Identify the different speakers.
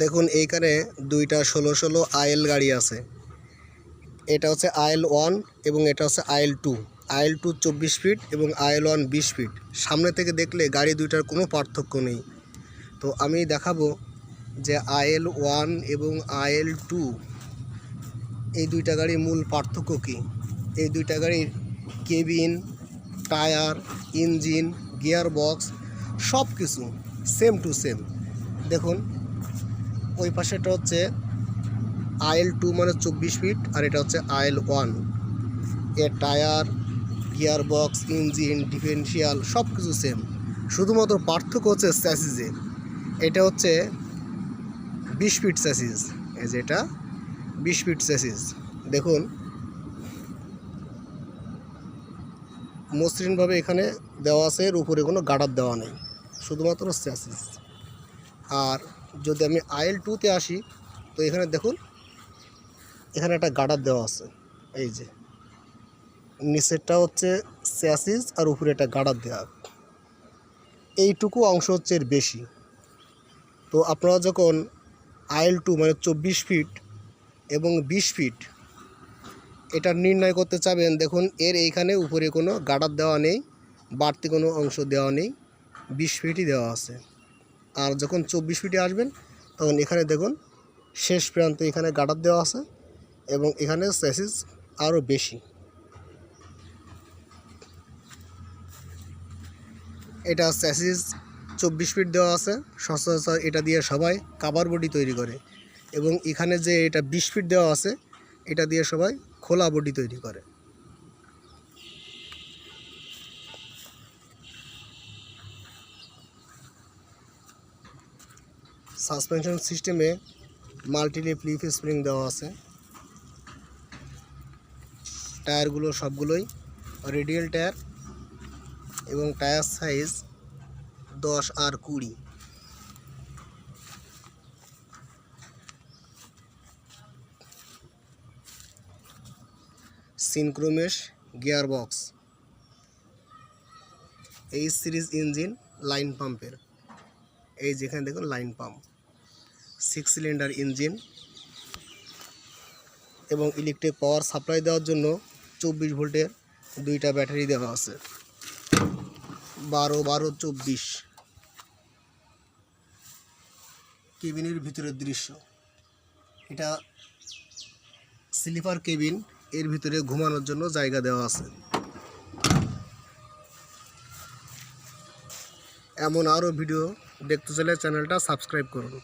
Speaker 1: দেখুন, এইখানে দুইটা ষোলো ষোলো আইএল গাড়ি আছে। এটা হচ্ছে আইএল ওয়ান এবং এটা হচ্ছে আইএল টু। আইএল টু চব্বিশ ফিট এবং আইএল ওয়ান বিশ ফিট। সামনে থেকে দেখলে গাড়ি দুইটার কোনো পার্থক্য নেই। তো আমি দেখাবো যে আইএল ওয়ান এবং আইএল টু, এই দুইটা গাড়ির মূল পার্থক্য কী? এই দুইটা গাড়ির cabin, tyre, engine gear box সব কিছু সেম টু সেম। দেখুন ওই পাশেটা হচ্ছে আইএল টু মানে চব্বিশ ফিট আর এটা হচ্ছে আইএল ওয়ান। এর tyre gear box engine, differential সব কিছু সেম শুধুমাত্র পার্থক্য হচ্ছে স্যাসিসে এটা হচ্ছে বিশ ফিট স্যাসিজ এই যে এটা বিশ ফিট স্যাসিজ দেখুন, মসৃণভাবে এখানে দেওয়া আছে, এর উপরে কোনো গাডার দেওয়া নেই। শুধুমাত্র স্যাসিস। আর যদি আমি আইএল টুতে আসি, তো এখানে দেখুন, এখানে একটা গার্ডার দেওয়া আছে। এই যে, নিচেরটা হচ্ছে স্যাসিস আর উপরে একটা গার্ডার দেওয়া। এইটুকু অংশ হচ্ছে এর বেশি। তো আপনারা যখন আইএল টু মানে চব্বিশ ফিট এবং বিশ ফিট এটা নির্ণয় করতে চাবেন, দেখুন, এর এইখানে উপরে কোনো গার্ডার দেওয়া নেই, বাড়তি কোনো অংশ দেওয়া নেই, বিশ ফিটই দেওয়া আছে। আর যখন চব্বিশ ফিটে আসবেন, তখন এখানে দেখুন, শেষ প্রান্তে এখানে গার্ডার দেওয়া আছে এবং এখানে স্যাসিস আরও বেশি। এটা স্যাসিস চব্বিশ ফিট দেওয়া আছে, সচরাচর এটা দিয়ে সবাই কাভার বডি তৈরি করে এবং এখানে যে এটা বিশ ফিট দেওয়া আছে, এটা দিয়ে সবাই খোলা বডি তৈরি করে। সাসপেনশন সিস্টেমে মাল্টিলিপ লিফ স্প্রিং দেওয়া আছে। টায়ারগুলো সবগুলোই রেডিয়াল টায়ার এবং টায়ার সাইজ দশ আর কুড়ি। সিনক্রোমেশ গিয়ার বক্স এই সিরিজ ইঞ্জিন লাইন পাম্পের। এই যেখানে দেখুন line pump. Six cylinder engine এবং ইলেকট্রিক পাওয়ার সাপ্লাই দেওয়ার জন্য চব্বিশ ভোল্টের দুইটা ব্যাটারি দেওয়া আছে। বারো বারো, চব্বিশ। কেবিনের ভিতরের দৃশ্য। এটা স্লিপার কেবিন, এর ভিতরে ঘুমানোর জন্য জায়গা দেওয়া আছে। এমন আরও ভিডিও দেখতে চাইলে চ্যানেলটা সাবস্ক্রাইব করুন।